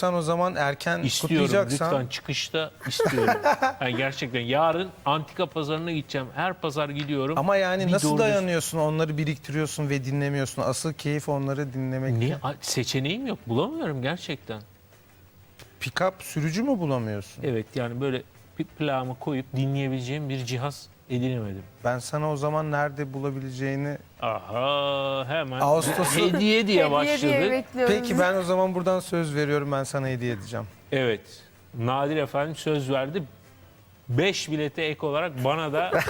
sen o zaman erken İstiyorum kutlayacaksan lütfen çıkışta istiyorum. yani gerçekten yarın antika pazarına gideceğim. Her pazar gidiyorum. ama yani Bir nasıl doğru dayanıyorsun onları biriktiriyorsun ve dinlemiyorsun. Asıl keyif onları dinlemek. Ne A- seçeneğim yok. Bulamıyorum gerçekten. Pick-up sürücü mü bulamıyorsun? Evet yani böyle bir plağımı koyup dinleyebileceğim bir cihaz edinemedim. Ben sana o zaman nerede bulabileceğini... Aha hemen Ağustos'u- hediye diye Hediye başladı. diye bekliyoruz. Peki ben o zaman buradan söz veriyorum ben sana hediye edeceğim. Evet. Nadir efendim söz verdi. 5 bilete ek olarak bana da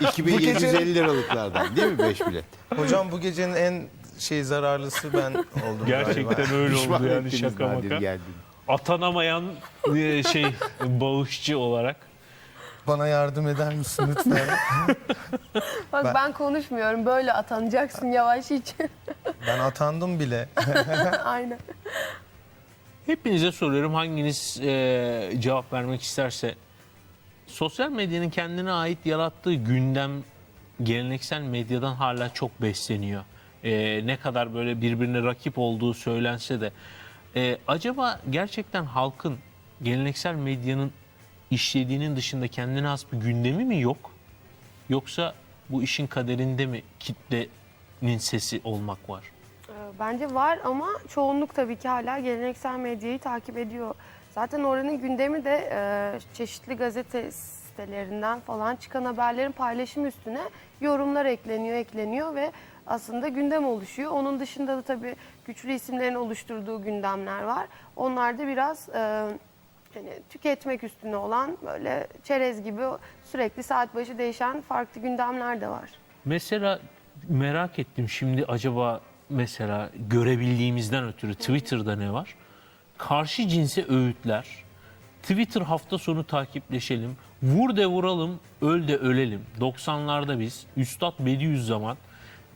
2750 liralıklardan değil mi 5 bilet? Hocam bu gecenin en şey zararlısı ben oldum galiba. gerçekten öyle Pişman oldu yani ettiniz şaka Nadir maka. Atanamayan e, şey bağışçı olarak. Bana yardım eder misin lütfen? Bak Ben- ben... konuşmuyorum. Böyle atanacaksın yavaş hiç. ben atandım bile. Aynen. Hepinize soruyorum hanginiz e, cevap vermek isterse. Sosyal medyanın kendine ait yarattığı gündem geleneksel medyadan hala çok besleniyor. E, ne kadar böyle birbirine rakip olduğu söylense de. E, acaba gerçekten halkın geleneksel medyanın işlediğinin dışında kendine has bir gündemi mi yok? Yoksa bu işin kaderinde mi kitlenin sesi olmak var? Ee, Bence var ama çoğunluk tabii ki hala geleneksel medyayı takip ediyor. Zaten oranın gündemi de e, çeşitli gazete sitelerinden falan çıkan haberlerin paylaşım üstüne yorumlar ekleniyor, ekleniyor ve aslında gündem oluşuyor. Onun dışında da tabii güçlü isimlerin oluşturduğu gündemler var. Onlar da biraz e, hani tüketmek üstüne olan böyle çerez gibi sürekli saat başı değişen farklı gündemler de var. Mesela merak ettim şimdi acaba mesela görebildiğimizden ötürü Twitter'da ne var? Karşı cinse öğütler. Twitter hafta sonu takipleşelim. Vur de vuralım, öl de ölelim. 90'larda biz Üstad Bediüzzaman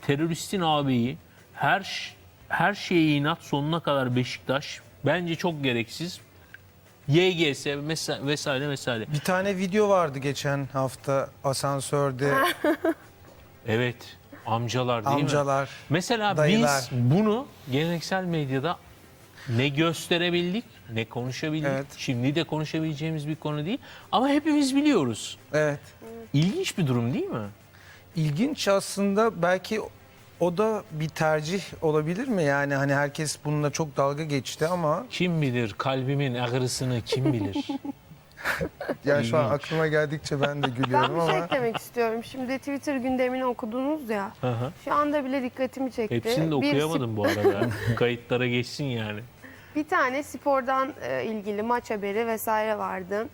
teröristin ağabeyi her her şeye inat sonuna kadar Beşiktaş bence çok gereksiz. YGS mesa- vesaire vesaire. Bir tane video vardı geçen hafta asansörde Evet. Amcalar değil mi? amcalar. Mesela Dayılar. biz bunu geleneksel medyada ne gösterebildik ne konuşabildik. Evet. Şimdi de konuşabileceğimiz bir konu değil. Ama hepimiz biliyoruz. Evet. İlginç bir durum değil mi? İlginç aslında belki o da bir tercih olabilir mi? Yani hani herkes bununla çok dalga geçti ama Kim bilir kalbimin ağrısını kim bilir? yani şu an aklıma geldikçe ben de Ben gülüyorum bir şey ama eklemek istiyorum. Şimdi Twitter gündemini okudunuz ya. Hı hı. Şu anda bile dikkatimi çekti. Hepsini de Bir okuyamadım bu arada. Kayıtlara geçsin yani. Bir tane spordan e, ilgili maç haberi vesaire vardı.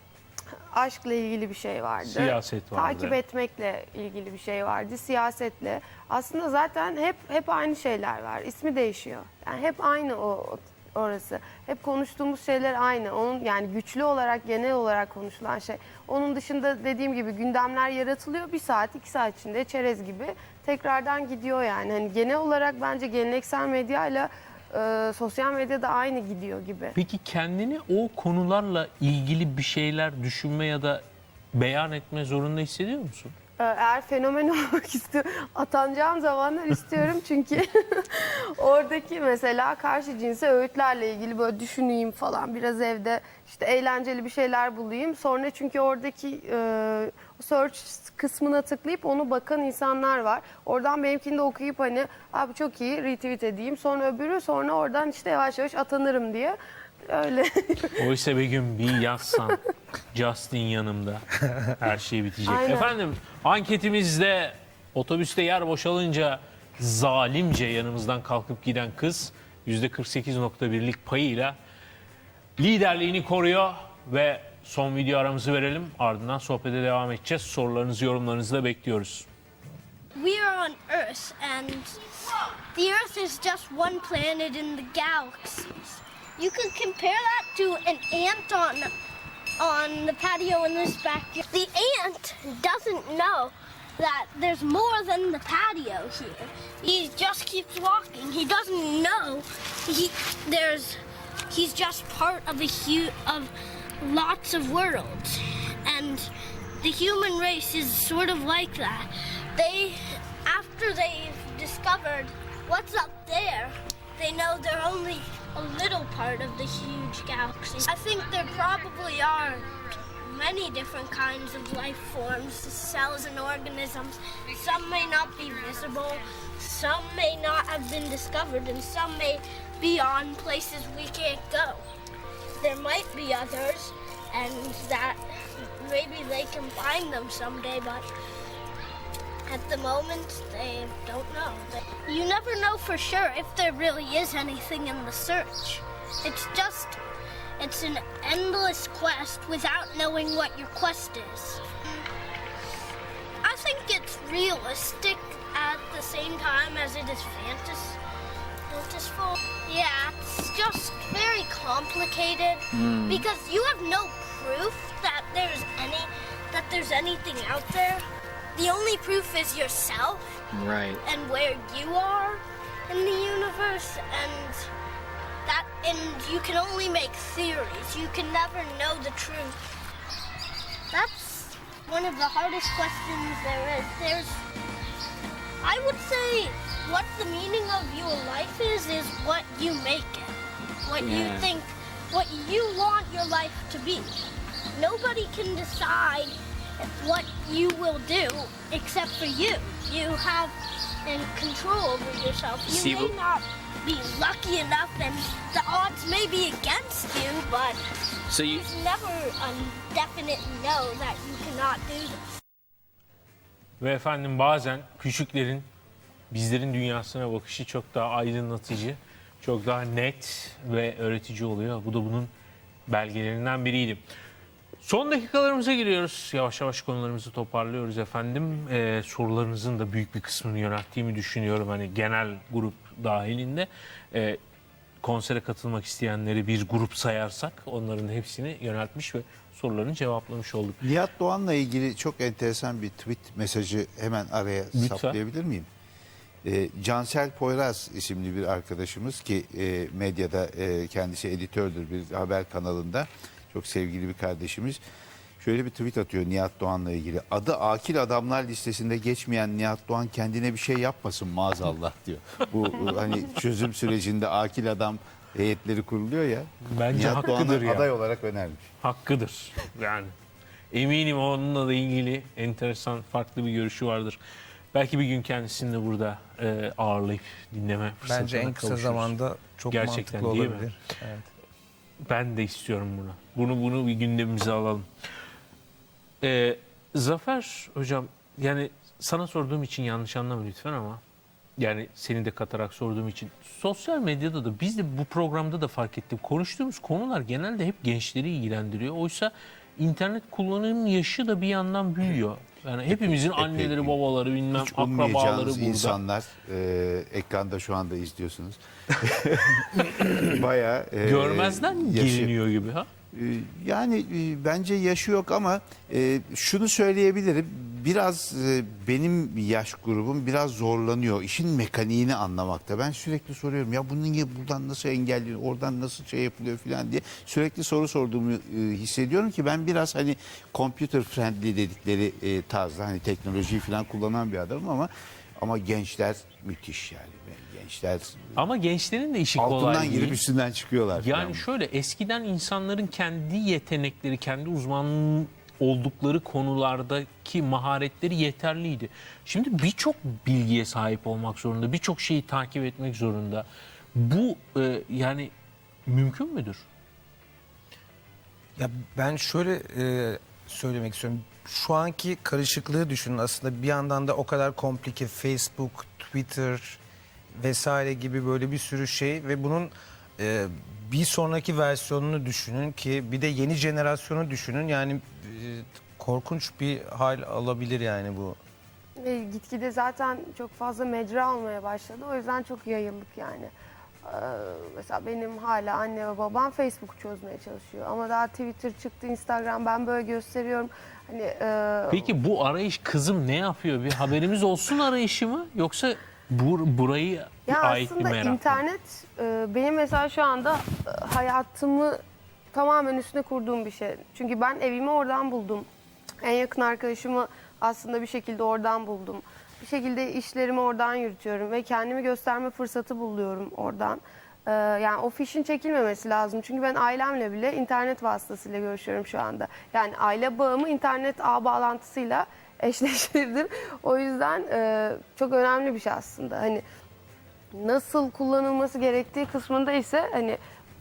Aşkla ilgili bir şey vardı. Siyaset vardı. Takip etmekle ilgili bir şey vardı. Siyasetle. Aslında zaten hep hep aynı şeyler var. İsmi değişiyor. Yani hep aynı o orası. Hep konuştuğumuz şeyler aynı. Onun yani güçlü olarak genel olarak konuşulan şey. Onun dışında dediğim gibi gündemler yaratılıyor. Bir saat iki saat içinde çerez gibi tekrardan gidiyor yani. Hani genel olarak bence geleneksel medyayla e, sosyal medyada aynı gidiyor gibi. Peki kendini o konularla ilgili bir şeyler düşünme ya da beyan etme zorunda hissediyor musun? Ee, Eğer fenomen olmak istiyorum, atanacağım zamanlar istiyorum çünkü oradaki mesela karşı cinse öğütlerle ilgili böyle düşüneyim falan biraz evde işte eğlenceli bir şeyler bulayım. Sonra çünkü oradaki e, search kısmına tıklayıp onu bakan insanlar var. Oradan benimkini de okuyup hani abi çok iyi retweet edeyim. Sonra öbürü sonra oradan işte yavaş yavaş atanırım diye. Öyle. Oysa bir gün bir yazsan Justin yanımda her şey bitecek. Aynen. Efendim anketimizde otobüste yer boşalınca zalimce yanımızdan kalkıp giden kız %48.1'lik payıyla liderliğini koruyor ve son video aramızı verelim. Ardından sohbete devam edeceğiz. Sorularınızı, yorumlarınızı da bekliyoruz. We are on Earth, and the Earth is just one planet in the galaxies. You could compare that to an ant on on the patio in this backyard. The ant doesn't know that there's more than the patio here. He just keeps walking. He doesn't know he there's he's just part of a hu- of lots of worlds, and the human race is sort of like that. They, after they've discovered what's up there, they know they're only a little part of the huge galaxy. I think there probably are many different kinds of life forms, cells and organisms. Some may not be visible, some may not have been discovered, and some may be on places we can't go. There might be others, and that maybe they can find them someday, but at the moment, they don't know. You never know for sure if there really is anything in the search. It's just, it's an endless quest without knowing what your quest is. I think it's realistic at the same time as it is fantasy. Fantasful. Yeah, it's just very complicated hmm. because you have no proof that there's any that there's anything out there. The only proof is yourself Right. and where you are in the universe and that and you can only make theories. You can never know the truth. That's one of the hardest questions there is. There's I would say what the meaning of your life is is what you make it. What Yeah. you think what you want your life to be. Nobody can decide what you will do except for you. You have in control over yourself. You See, may not be lucky enough and the odds may be against you, but So you there's never a definite no that you cannot do this. Ve efendim bazen küçüklerin bizlerin dünyasına bakışı çok daha aydınlatıcı, çok daha net ve öğretici oluyor. Bu da bunun belgelerinden biriydi. Son dakikalarımıza giriyoruz. Yavaş yavaş konularımızı toparlıyoruz efendim. Ee, sorularınızın da büyük bir kısmını yönelttiğimi düşünüyorum. Hani genel grup dahilinde. Ee, konsere katılmak isteyenleri bir grup sayarsak onların hepsini yöneltmiş ve sorularını cevaplamış olduk. Nihat Doğan'la ilgili çok enteresan bir tweet mesajı hemen araya Lütfen. saplayabilir miyim? Ee, Cansel Poyraz isimli bir arkadaşımız ki e, medyada e, kendisi editördür bir haber kanalında. Çok sevgili bir kardeşimiz. Şöyle bir tweet atıyor Nihat Doğan'la ilgili. Adı akil adamlar listesinde geçmeyen Nihat Doğan kendine bir şey yapmasın maazallah diyor. Bu hani çözüm sürecinde akil adam heyetleri kuruluyor ya. Bence Nihat hakkıdır Doğan'ı ya. aday olarak önermiş. hakkıdır. Yani eminim onunla da ilgili enteresan farklı bir görüşü vardır. Belki bir gün kendisini de burada e, ağırlayıp dinleme fırsatına Bence en kısa kavuşuruz. zamanda çok Gerçekten mantıklı değil mi? olabilir. Evet. Ben de istiyorum bunu. Bunu bunu bir gündemimize alalım. Ee, Zafer hocam yani sana sorduğum için yanlış anlama lütfen ama yani seni de katarak sorduğum için sosyal medyada da biz de bu programda da fark ettik. Konuştuğumuz konular genelde hep gençleri ilgilendiriyor. Oysa internet kullanım yaşı da bir yandan büyüyor. Yani hepimizin epey anneleri, büyüyor. babaları, bilmem Hiç akrabaları burada. insanlar e, ekranda şu anda izliyorsunuz. Bayağı e, Görmezden yaşı- geliniyor gibi ha. E, Yani e, bence yaşı yok ama e, şunu söyleyebilirim. Biraz e, benim yaş grubum biraz zorlanıyor işin mekaniğini anlamakta. Ben sürekli soruyorum ya bunu niye buradan nasıl engelliyor, oradan nasıl şey yapılıyor falan diye sürekli soru sorduğumu e, hissediyorum ki ben biraz hani computer friendly dedikleri e, tarzda hani teknolojiyi falan kullanan bir adamım ama ama gençler müthiş yani. Gençler Ama gençlerin de işi kolay altından değil. girip üstünden çıkıyorlar. falan. Yani şöyle eskiden insanların kendi yetenekleri, kendi uzman oldukları konulardaki maharetleri yeterliydi. Şimdi birçok bilgiye sahip olmak zorunda, birçok şeyi takip etmek zorunda. Bu e, yani mümkün müdür? Ya ben şöyle e, söylemek istiyorum. Şu anki karışıklığı düşünün aslında bir yandan da o kadar komplike Facebook, Twitter vesaire gibi böyle bir sürü şey ve bunun e, bir sonraki versiyonunu düşünün ki bir de yeni jenerasyonu düşünün yani korkunç bir hal alabilir yani bu. Ve gitgide zaten çok fazla mecra olmaya başladı. O yüzden çok yayıldık yani. Ee, mesela benim hala anne ve babam Facebook çözmeye çalışıyor. Ama daha Twitter çıktı, Instagram ben böyle gösteriyorum. Hani e, Peki bu arayış kızım ne yapıyor? Bir haberimiz olsun arayışı mı? Yoksa bur, burayı Ya ait bir aslında merak mı? internet e, benim mesela şu anda e, hayatımı tamamen üstüne kurduğum bir şey. Çünkü ben evimi oradan buldum. En yakın arkadaşımı aslında bir şekilde oradan buldum. Bir şekilde işlerimi oradan yürütüyorum ve kendimi gösterme fırsatı buluyorum oradan. Ee, yani o fişin çekilmemesi lazım. Çünkü ben ailemle bile internet vasıtasıyla görüşüyorum şu anda. Yani aile bağımı internet ağ bağlantısıyla eşleştirdim. O yüzden e, çok önemli bir şey aslında. Hani nasıl kullanılması gerektiği kısmında ise hani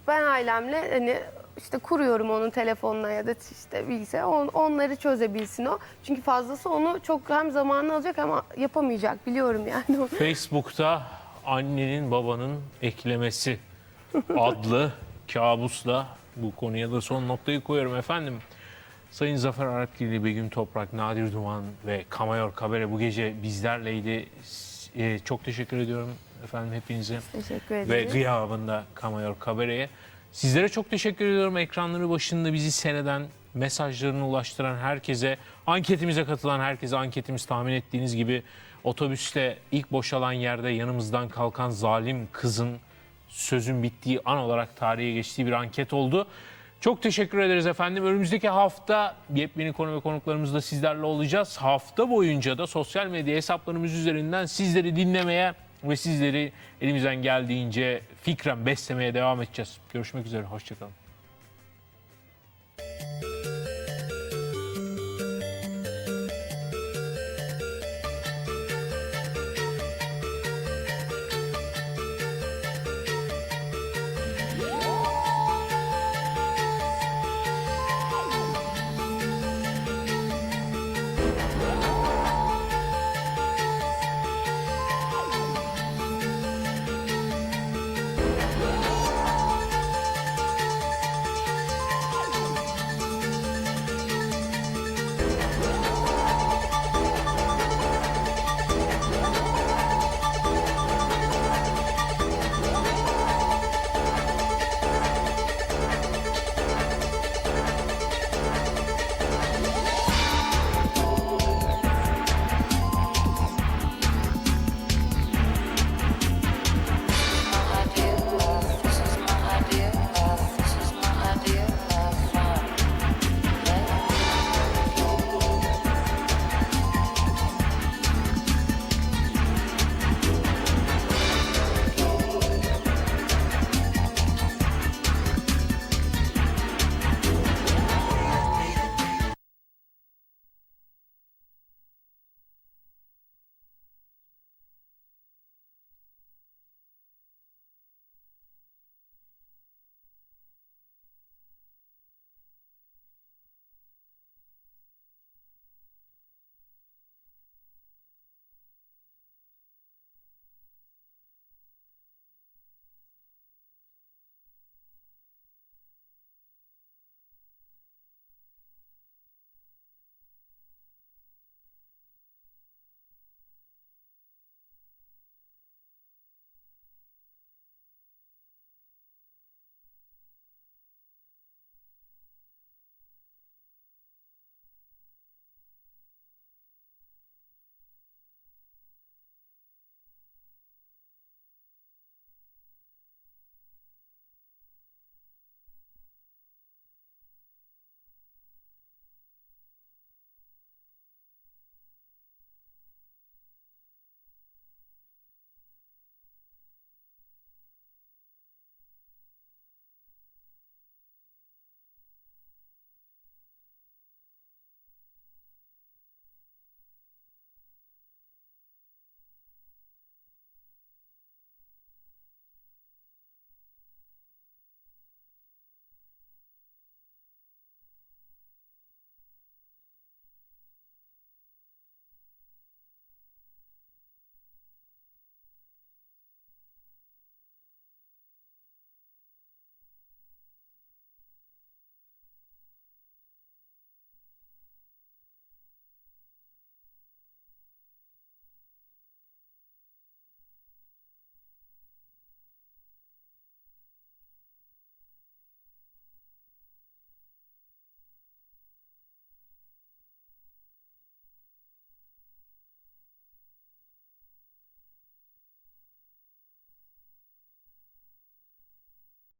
ben ailemle hani işte kuruyorum onun telefonuna ya da işte bilgisayar on, onları çözebilsin o. Çünkü fazlası onu çok hem zamanını alacak ama yapamayacak biliyorum yani. Facebook'ta annenin babanın eklemesi adlı kabusla bu konuya da son noktayı koyuyorum efendim. Sayın Zafer Arapgirli, Begüm Toprak, Nadir Duman ve Kamayor Kabere bu gece bizlerleydi. Ee, çok teşekkür ediyorum efendim hepinize Teşekkür ve ederim. gıyabında Kamayor Kabere'ye. Sizlere çok teşekkür ediyorum. Ekranları başında bizi seyreden, mesajlarını ulaştıran herkese, anketimize katılan herkese, anketimiz tahmin ettiğiniz gibi otobüste ilk boşalan yerde yanımızdan kalkan zalim kızın sözün bittiği an olarak tarihe geçtiği bir anket oldu. Çok teşekkür ederiz efendim. Önümüzdeki hafta yepyeni konu ve konuklarımızla sizlerle olacağız. Hafta boyunca da sosyal medya hesaplarımız üzerinden sizleri dinlemeye ve sizleri elimizden geldiğince fikren beslemeye devam edeceğiz. Görüşmek üzere, hoşçakalın.